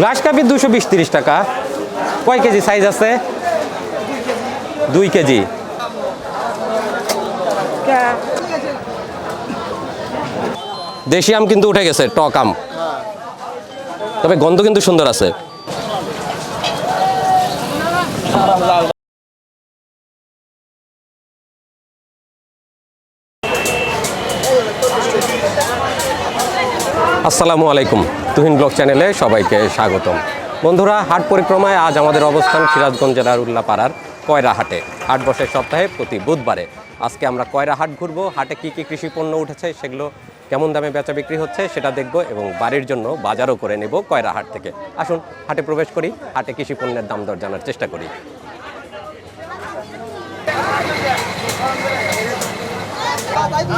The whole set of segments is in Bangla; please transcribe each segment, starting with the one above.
গ্লাস কাপি দুশো বিশ তিরিশ টাকা। কয় কেজি সাইজ আছে? দুই কেজি। দেশি আম কিন্তু উঠে গেছে, টক আম। তবে গন্ধ কিন্তু সুন্দর আছে। আসসালামু আলাইকুম। তুহিন ব্লগ চ্যানেলে সবাইকে স্বাগতম। বন্ধুরা, হাট পরিক্রমায় আজ আমাদের অবস্থান সিরাজগঞ্জ জেলার উল্লাপাড়ার কয়রা হাটে হাট বসে সপ্তাহে প্রতি বুধবারে। আজকে আমরা কয়রা হাট ঘুরবো। হাটে কী কী কৃষি পণ্য উঠেছে, সেগুলো কেমন দামে বেচা বিক্রি হচ্ছে সেটা দেখব এবং বাড়ির জন্য বাজারও করে নেব কয়রা হাট থেকে। আসুন, হাটে প্রবেশ করি, হাটে কৃষি পণ্যের দাম দর জানার চেষ্টা করি।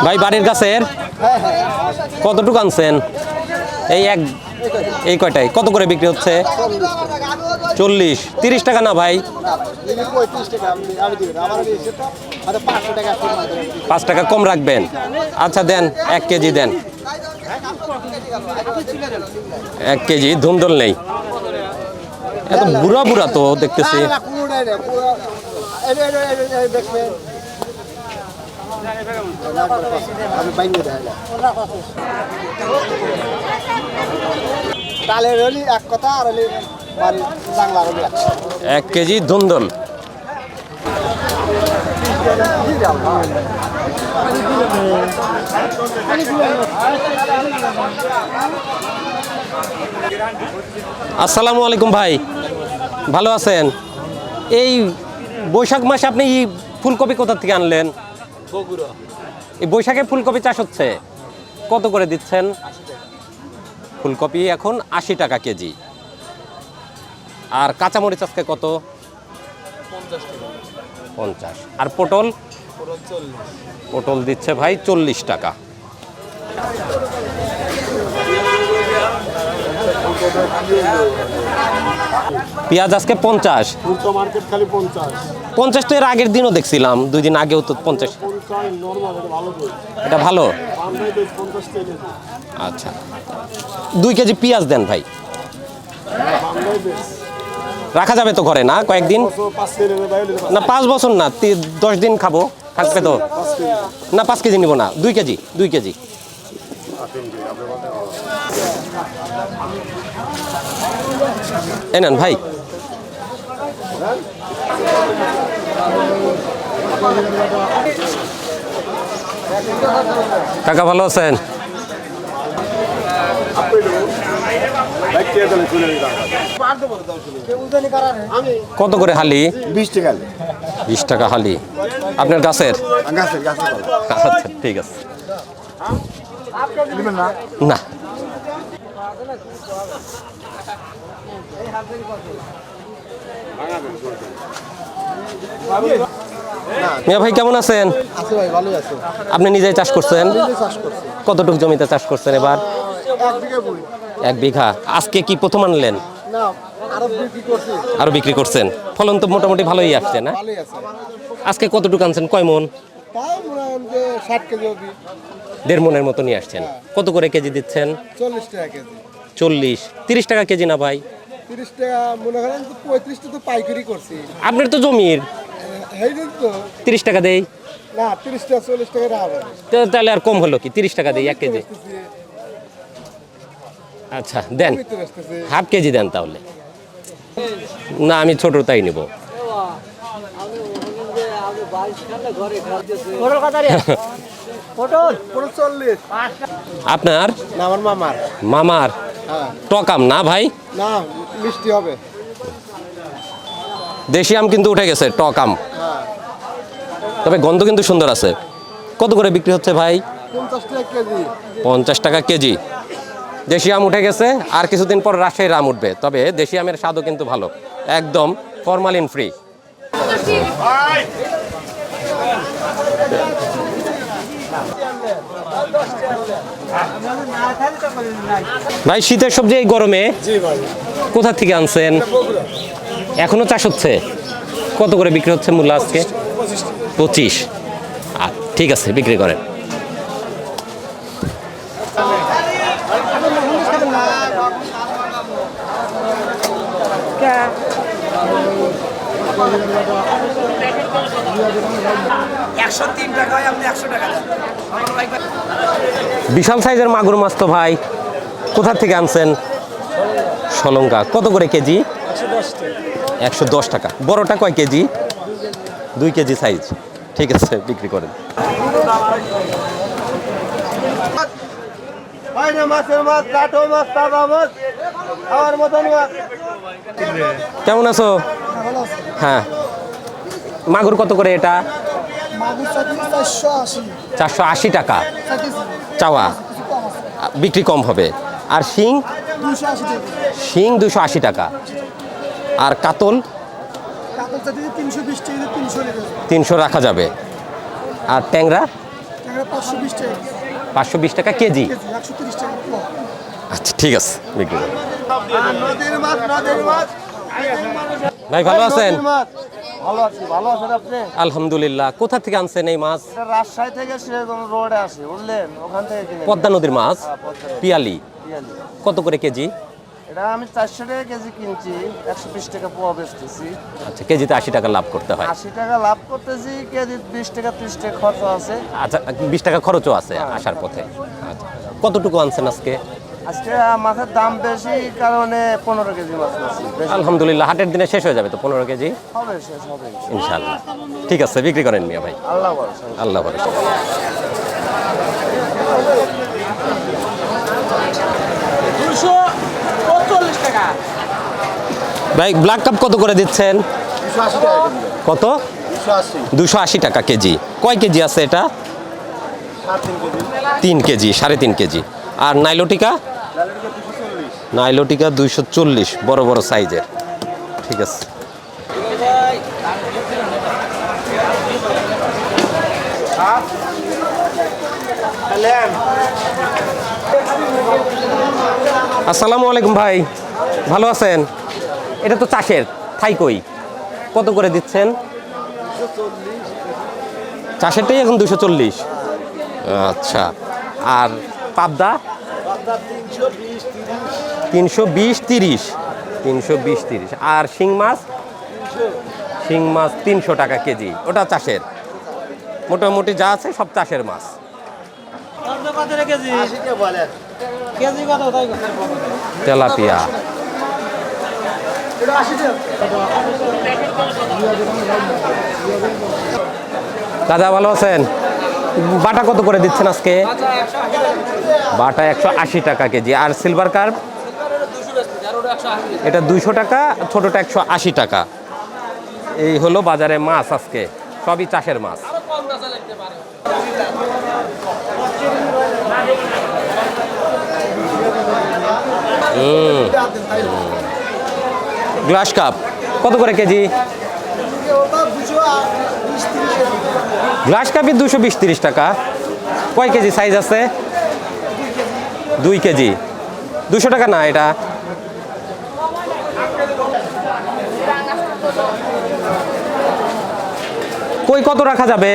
ভাই, বাড়ির গাছের কতটুকু আনছেন? এই এক, এই কয়টাই কত করে বিক্রি হচ্ছে? চল্লিশ। তিরিশ টাকা না ভাই। পাঁচ টাকা কম রাখবেন। আচ্ছা দেন, এক কেজি দেন। এক কেজি ধুমদল নেই। এত বুড়া বুড়া তো দেখতেছি। এক কথা আর এক কেজি ধুন্দল আসসালামু আলাইকুম ভাই, ভালো আছেন? এই বৈশাখ মাসে আপনি ফুলকপি কোথা থেকে আনলেন? এই বৈশাখে ফুলকপি চাষ হচ্ছে। কত করে দিচ্ছেন? ফুলকপি এখন আশি টাকা কেজি। আর কাঁচামরিচ আজকে কত? পঞ্চাশ আর পটল? পটল দিচ্ছে ভাই চল্লিশ টাকা। পেঁয়াজ আজকে পঞ্চাশ। মার্কেট খালি পঞ্চাশ। পঞ্চাশ তো এর আগের দিনও দেখছিলাম, দুই দিন আগেও তো পঞ্চাশ। এটা ভালো? আচ্ছা। দুই কেজি পেঁয়াজ দেন ভাই। রাখা যাবে তো ঘরে না কয়েকদিন? না, পাঁচ বছর না দশ দিন খাব, থাকবে তো? না, পাঁচ কেজি নিব না, দুই কেজি দুই কেজি। এই নেন ভাই। কাকা ভালো আছেন? কত করে হালি? বিশ টাকা বিশ টাকা হালি। আপনার গাছের? আচ্ছা ঠিক আছে। না না। মিয়া ভাই কেমন আছেন? আপনি নিজেই চাষ করছেন? চাষ করছে। কতটুকু জমিতে চাষ করছেন এবার? এক বিঘা আজকে কি প্রথম আনলেন? না আরও বিক্রি করছি। আরও বিক্রি করছেন? ফলন তো মোটামুটি ভালোই আসছে না? ভালোই আছে। আজকে কতটুকু আনছেন? কয় মন? মনে দেড় মনের মতো নিয়ে আসছেন কত করে কেজি দিচ্ছেন? চল্লিশ টাকা কেজি। চল্লিশ। তিরিশ টাকা কেজি না ভাই? তিরিশ টাকা মনে করেন তো পঁয়ত্রিশটা তো পাইকারি করছি। আপনার তো জমির। এই জন্য তো। তিরিশ টাকা দেই? না তিরিশ টাকা চল্লিশ টাকা রাখা তো তাহলে আর কম হলো কি? তিরিশ টাকা দিই এক কেজি? আচ্ছা দেন। হাফ কেজি দেন তাহলে। না আমি ছোট তাই নেব। আপনার? মামার। মামার? হ্যাঁ। টকাম না ভাই? না মিষ্টি হবে। দেশি আম কিন্তু উঠে গেছে টক আম। তবে গন্ধ কিন্তু সুন্দর আছে। কত করে বিক্রি হচ্ছে ভাই? পঞ্চাশ টাকা কেজি। দেশি আম উঠে গেছে আর কিছুদিন পর রাজশাহীর আম উঠবে। তবে দেশি আমের স্বাদও কিন্তু ভালো। একদম ফরমালিন ফ্রি। ভাই শীতের সবজি এই গরমে কোথা থেকে আনছেন? এখনও চাষ হচ্ছে? কত করে বিক্রি হচ্ছে মূল্য আজকে? পঁচিশ। আর ঠিক আছে বিক্রি করেন। Yeah. বিশাল সাইজের মাগুর মাছ তো ভাই। কোথা থেকে আনছেন? সলঙ্কা। কত করে কেজি? একশো দশ টাকা। বড়টা কয় কেজি? দুই কেজি সাইজ। ঠিক আছে, বিক্রি করেন। বাইরে মাছের মাছ কাটো মাছ তাজা মাছ খাওয়ার মতন মাছ কেমন আছো? হ্যাঁ। মাগুর কত করে এটা? চারশো আশি। টাকা। চাওয়া। বিক্রি কম হবে। আর শিং? দুশো আশি টাকা। শিং দুশো আশি টাকা। আর কাতল? কাতল তিনশো বিশ টাকা তিনশো লেগে তিনশো রাখা যাবে। আর ট্যাংরা? টাকা। পাঁচশো বিশ টাকা কেজি? আচ্ছা ঠিক আছে বিক্রি ভাই ভালো আছেন? ভালো আছি ভালো আছেন আপনি? আলহামদুলিল্লাহ। কোথা থেকে আনছেন এই মাছ? রাজশাহী থেকে রোডে আসে বুঝলেন? ওখান থেকে পদ্মা নদীর মাছ? হ্যাঁ, পিয়ালি। কত করে কেজি? এটা আমি চারশো টাকা কেজি কিনছি একশো বিশ টাকা পোয়া বেচতেছি। আচ্ছা কেজিতে আশি টাকা লাভ করতে হয়। আশি টাকা লাভ করতেছি কেজি বিশ টাকা ত্রিশ টাকা খরচ আছে। আচ্ছা বিশ টাকা খরচও আছে আসার পথে। আচ্ছা কতটুকু আনছেন আজকে? আজকে মাছের দাম বেশি কারণে পনেরো কেজি মাছ আলহামদুলিল্লাহ হাটের দিনে শেষ হয়ে যাবে তো পনেরো কেজি? হবে শেষ হবে। ইনশাল্লাহ ঠিক আছে বিক্রি করেন মিয়া ভাই। আল্লাহ ভরসা। আল্লাহ ভরসা। দুশো ভাই ব্ল্যাক কাপ কত করে দিচ্ছেন? কত? দুশো আশি টাকা কেজি। কয় কেজি আছে এটা? তিন কেজি, সাড়ে তিন কেজি। আর নাইলোটিকা? নাইলোটিকা দুইশো চল্লিশ, বড় বড় সাইজের। ঠিক আছে। আসসালামু আলাইকুম ভাই, ভালো আছেন? এটা তো চাষের থাই কই? কত করে দিচ্ছেন? চাষেরটাই এখন দুশো চল্লিশ। আচ্ছা। আর পাবদা? তিনশো বিশ তিরিশ। তিনশো বিশ তিরিশ। আর শিং মাছ? শিং মাছ তিনশো টাকা কেজি। ওটা চাষের। মোটামুটি যা আছে সব চাষের মাছ। তেলাপিয়া। দাদা, ভালো আছেন? বাটা কত করে দিচ্ছেন আজকে? বাটা একশো আশি টাকা কেজি। আর সিলভার কার্ভ এটা দুইশো টাকা, ছোটটা একশো আশি টাকা। এই হলো বাজারে মাছ আজকে। সবই চাষের মাছ। হুম। Glass cup. কত করে কেজি? গ্লাস কাপই দুশো বিশ তিরিশ টাকা। কয় কেজি সাইজ আছে? দুই কেজি। দুশো টাকা না এটা? কই কত রাখা যাবে?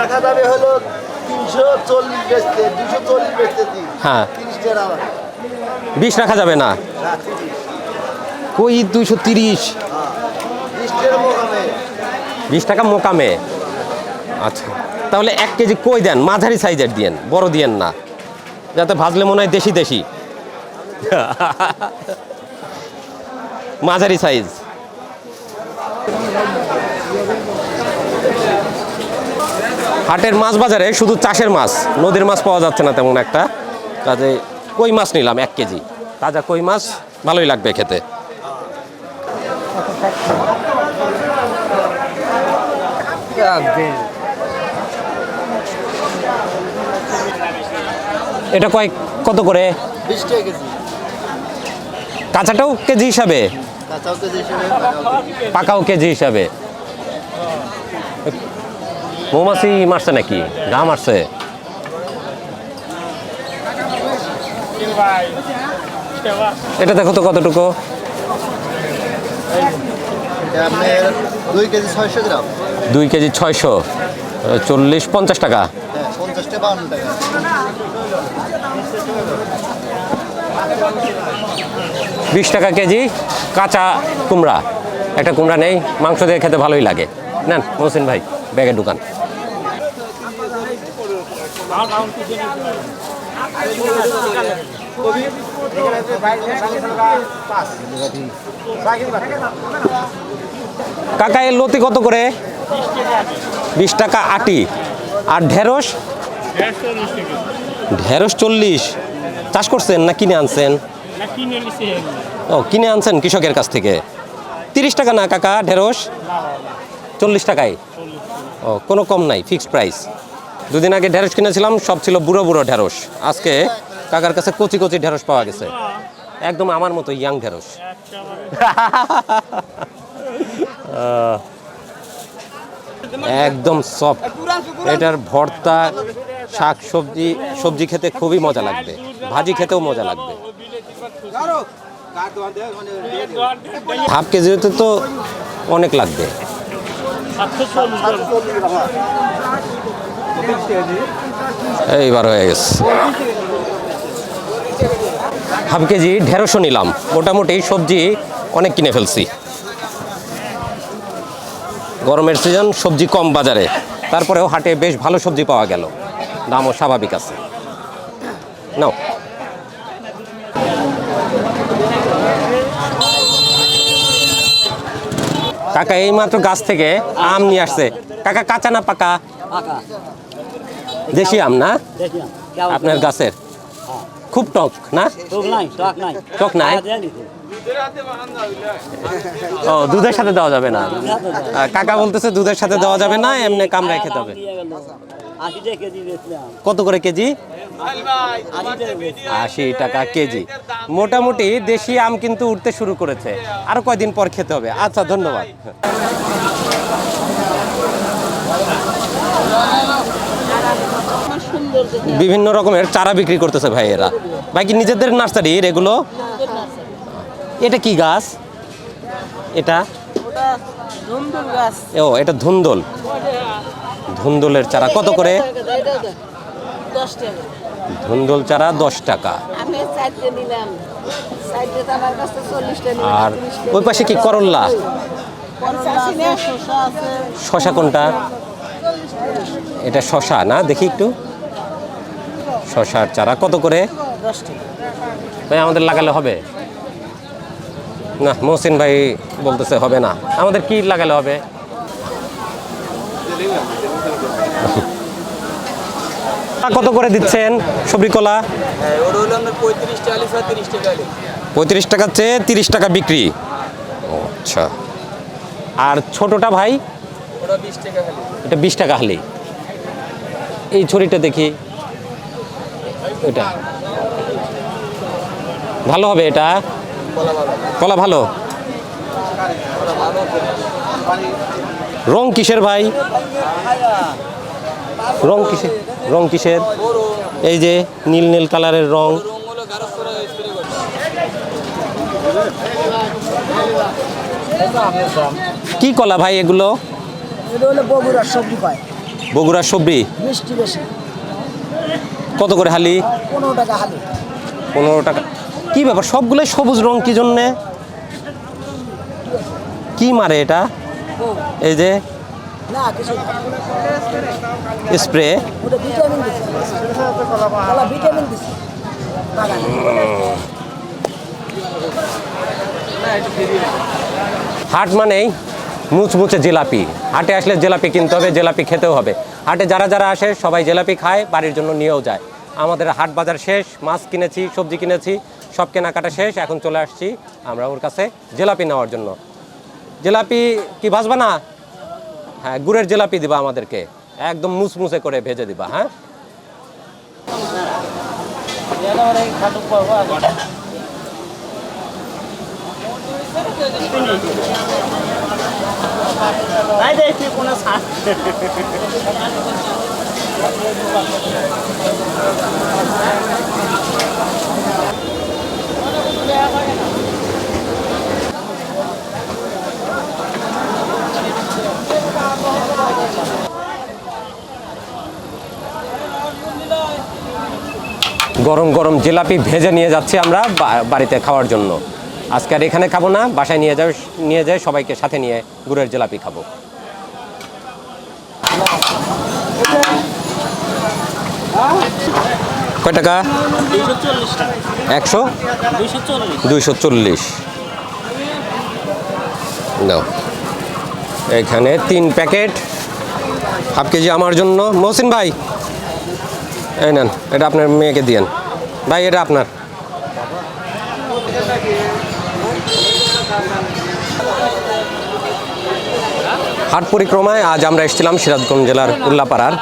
রাখা হলো বেচতে বেচতে হ্যাঁ। টাকা। বিশ রাখা যাবে না? হ্যাঁ কই দুইশো তিরিশ? বিশ টাকা মোকামে। আচ্ছা তাহলে এক কেজি কই দেন? মাঝারি সাইজের দিয়েন, বড় দিয়েন না। যাতে ভাজলে মনে হয় দেশি দেশি। মাঝারি সাইজ। হাটের মাছ বাজারে শুধু চাষের মাছ, নদীর মাছ পাওয়া যাচ্ছে না তেমন একটা। কাজে কই মাছ নিলাম, এক কেজি। তাজা কই মাছ, ভালোই লাগবে খেতে। এটা কয়েক কত করে? বিশ টাকা কেজি। কাঁচাটাও কেজি হিসাবে? পাকাও কেজি। হিসাবে। মৌমাছি মারছে নাকি? গা মারছে? এটা দেখো তো কতটুকু। দুই কেজি ছয়শো গ্রাম। দুই কেজি ছয়শো চল্লিশ পঞ্চাশ টাকা। হ্যাঁ টাকা। বিশ টাকা কেজি কাঁচা কুমড়া। একটা কুমড়া নেই মাংস দিয়ে খেতে ভালোই লাগে। নেন মহসিন ভাই ব্যাগের দোকান। কাকা, এর লতি কত করে? বিশ টাকা আটি। আর ঢেঁড়স? ঢেঁড়স চল্লিশ। চাষ করছেন না কিনে আনছেন? ও, কিনে আনছেন কৃষকের কাছ থেকে। তিরিশ টাকা না কাকা, ঢেঁড়স? চল্লিশ টাকায়। ও, কোনো কম নাই ফিক্সড প্রাইস দুদিন আগে ঢেঁড়স কিনেছিলাম, সব ছিল বুড়ো বুড়ো ঢেঁড়স। আজকে কাকার কাছে কচি কচি ঢেঁড়স পাওয়া গেছে। একদম আমার মতো ইয়াং ঢেঁড়স। একদম সফট এটার ভর্তা শাক সবজি সবজি খেতে খুবই মজা লাগবে। ভাজি খেতেও মজা লাগবে। হাফ কেজিতে তো অনেক লাগবে। এইবার হয়ে গেছে। হাফ কেজি ঢেঁড়শো নিলাম। মোটামুটি সবজি অনেক কিনে ফেলছি। গরমের সিজন সবজি কম বাজারে। তারপরেও হাটে বেশ ভালো সবজি পাওয়া গেল। দামও স্বাভাবিক আছে। নাও। কাকা এই মাত্র গাছ থেকে আম নিয়ে আসছে। কাকা, কাঁচা না পাকা। দেশি আম না? আপনার গাছের? খুব টক না? টক নাই ও দুধের সাথে দেওয়া যাবে না? কাকা বলতেছে দুধের সাথে দেওয়া যাবে না এমনি কামড়ায় খেতে হবে। কত করে কেজি? আশি টাকা আশি টাকা কেজি। মোটামুটি দেশি আম কিন্তু উঠতে শুরু করেছে। আরও কয়দিন পর খেতে হবে। আচ্ছা ধন্যবাদ। বিভিন্ন রকমের চারা বিক্রি করতেছে ভাই এরা ভাই কি নিজেদের নার্সারির এগুলো? এটা কি গাছ? এটা? ও, এটা ধুন্দল। ধুন্দলের চারা। কত করে? ধুন্দল চারা দশ টাকা। আর ওই পাশে কি করল্লা শশা কোনটা? এটা শশা না? দেখি একটু। শশার চারা। কত করে? ভাই আমাদের লাগালে হবে? না মহসিন ভাই বলতেছে হবে না। আমাদের কি লাগালে হবে? কত করে দিচ্ছেন সবরি কলা? ওটা পঁয়ত্রিশ তিরিশ টাকা পঁয়ত্রিশ টাকার চেয়ে তিরিশ টাকা বিক্রি। আচ্ছা। আর ছোটটা ভাই? ওটা বিশ টাকা এটা বিশ টাকা হালি এই ছড়িটা দেখি। এটা। ভালো হবে এটা? কলা ভালো? রং কিসের ভাই? রং কিসের? রং কিসের? এই যে নীল নীল কালারের রং। কি কলা ভাই এগুলো? বগুড়ার সবজি বগুড়ার মিষ্টি বেশি। কত করে হালি? পনেরো টাকা হালি। পনেরো টাকা। কি ব্যাপার সবগুলো সবুজ রং কি জন্যে? কি মারে এটা? এই যে। স্প্রে। হাট মানেই মুচমুচে জিলাপি। হাটে আসলে জিলাপি কিনতে হবে জিলাপি খেতেও হবে। হাটে যারা যারা আসে, সবাই জিলাপি খায়, বাড়ির জন্য নিয়েও যায়। আমাদের হাট বাজার শেষ, মাছ কিনেছি, সবজি কিনেছি, সব কেনাকাটা শেষ, এখন চলে আসছি আমরা ওর কাছে জিলাপি নেওয়ার জন্য। জিলাপি কি ভাজবা না? হ্যাঁ গুড়ের জিলাপি দিবা আমাদেরকে। একদম মুচমুচে করে ভেজে দিবা হ্যাঁ? গরম গরম জিলাপি ভেজে নিয়ে যাচ্ছি আমরা বাড়িতে খাওয়ার জন্য। আজকে আর এখানে খাব না, বাসায় নিয়ে যাও, নিয়ে যায় সবাইকে সাথে নিয়ে গুড়ের জিলাপি খাব। কয় টাকা? একশো? দুইশো চল্লিশ। নাও। এখানে তিন প্যাকেট। হাফ কেজি আমার জন্য। মহসিন ভাই, এই নেন, এটা আপনার মেয়েকে দিয়েন। ভাই, এটা আপনার। হাট পরিক্রমায় আজ আমরা এসেছিলাম সিরাজগঞ্জ জেলার উল্লাপাড়ার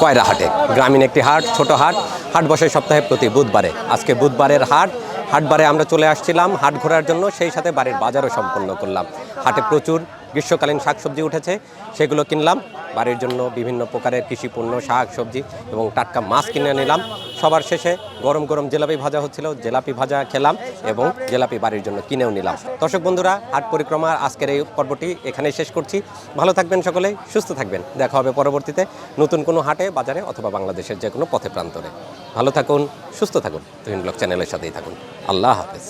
কয়রা হাটে গ্রামীণ একটি হাট, ছোট হাট। হাট বসে সপ্তাহে প্রতি বুধবারে। আজকে বুধবারের হাট। হাটবারে আমরা চলে আসছিলাম হাট ঘোরার জন্য, সেই সাথে বাড়ির বাজারও সম্পন্ন করলাম। হাটে প্রচুর গ্রীষ্মকালীন শাকসবজি উঠেছে, সেগুলো কিনলাম। বাড়ির জন্য বিভিন্ন প্রকারের কৃষি পণ্য শাক সবজি এবং টাটকা মাছ কিনে নিলাম। সবার শেষে গরম গরম জেলাপি ভাজা হচ্ছিল, জেলাপি ভাজা খেলাম এবং জেলাপি বাড়ির জন্য কিনেও নিলাম। দর্শক বন্ধুরা হাট পরিক্রমার আজকের এই পর্বটি এখানেই শেষ করছি। ভালো থাকবেন সকলে, সুস্থ থাকবেন। দেখা হবে পরবর্তীতে নতুন কোনো হাটে, বাজারে অথবা বাংলাদেশের যে কোনো পথে প্রান্তরে। ভালো থাকুন, সুস্থ থাকুন, তুহিন ব্লগ চ্যানেলের সাথেই থাকুন। আল্লাহ হাফেজ।